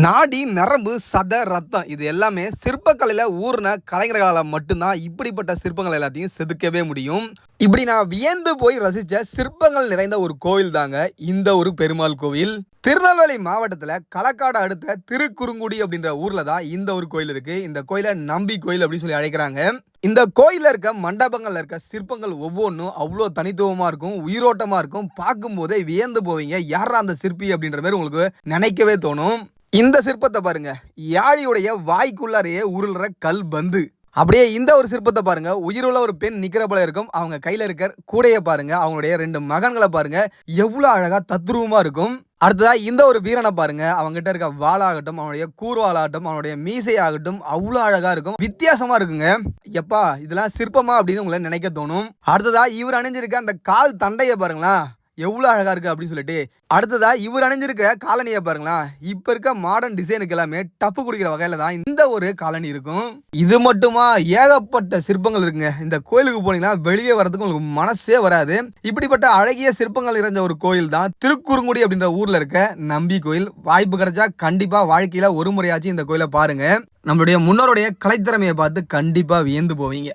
நாடி நரம்பு சத ரத்தம் இது எல்லாமே சிற்பக்கலையில் ஊர்ன கலைஞர்களால் மட்டும்தான் இப்படிப்பட்ட சிற்பங்கள் எல்லாத்தையும் செதுக்கவே முடியும். இப்படி நான் வியந்து போய் ரசித்த சிற்பங்கள் நிறைந்த ஒரு கோவில் தாங்க இந்த ஒரு பெருமாள் கோவில். திருநெல்வேலி மாவட்டத்தில் களக்காடு அடுத்த திருக்குறுங்குடி அப்படின்ற ஊரில் தான் இந்த ஒரு கோயில் இருக்குது இந்த கோயிலை நம்பி கோயில் அப்படின்னு சொல்லி அழைக்கிறாங்க. இந்த கோயிலில் இருக்க மண்டபங்களில் இருக்க சிற்பங்கள் ஒவ்வொன்றும் அவ்வளோ தனித்துவமாக இருக்கும் உயிரோட்டமாக இருக்கும். பார்க்கும்போதே வியந்து போவீங்க. யாரா அந்த சிற்பி அப்படின்ற மாதிரி உங்களுக்கு நினைக்கவே தோணும். இந்த சிற்பத்தை பாருங்க. யாழியுடைய வாய்க்குள்ளாரையே உருள்ற கல் பந்து. அப்படியே இந்த ஒரு சிற்பத்தை பாருங்க. உயிருள்ள ஒரு பெண் நிக்கிற போல இருக்கும். அவங்க கையில இருக்க கூடைய பாருங்க. அவங்களுடைய ரெண்டு மகன்களை பாருங்க. எவ்வளவு அழகா தத்ரூபமா இருக்கும். அடுத்ததா இந்த ஒரு வீரனை பாருங்க. அவங்ககிட்ட இருக்க வாளாகட்டும் அவனுடைய கூர்வாளாகட்டும் அவனுடைய மீசை ஆகட்டும் அவ்வளோ அழகா இருக்கும். வித்தியாசமா இருக்குங்க. எப்பா இதெல்லாம் சிற்பமா அப்படின்னு உங்களை நினைக்க தோணும். அடுத்ததா இவர் அணிஞ்சிருக்க அந்த கால் தண்டையை பாருங்களேன். எவ்வளோ அழகாக இருக்குது அப்படின்னு சொல்லிட்டு அடுத்ததாக இவர் அணிஞ்சிருக்க காலனியை பாருங்களேன் இப்போ இருக்க மாடர்ன் டிசைனுக்கு எல்லாமே டப்பு குடிக்கிற வகையில் தான் இந்த ஒரு காலனி இருக்கும். இது மட்டுமா? ஏகப்பட்ட சிற்பங்கள் இருக்குங்க. இந்த கோயிலுக்கு போனீங்கன்னா வெளியே வரதுக்கு உங்களுக்கு மனசே வராது. இப்படிப்பட்ட அழகிய சிற்பங்கள் நிறைஞ்ச ஒரு கோயில் தான் திருக்குறுங்குடி அப்படின்ற ஊரில் இருக்க நம்பி கோயில். வாய்ப்பு கிடைச்சா கண்டிப்பாக வாழ்க்கையில் ஒரு முறையாச்சும் இந்த கோயிலை பாருங்கள் நம்மளுடைய முன்னோருடைய கலைத்திறமையை பார்த்து கண்டிப்பாக வியந்து போவீங்க.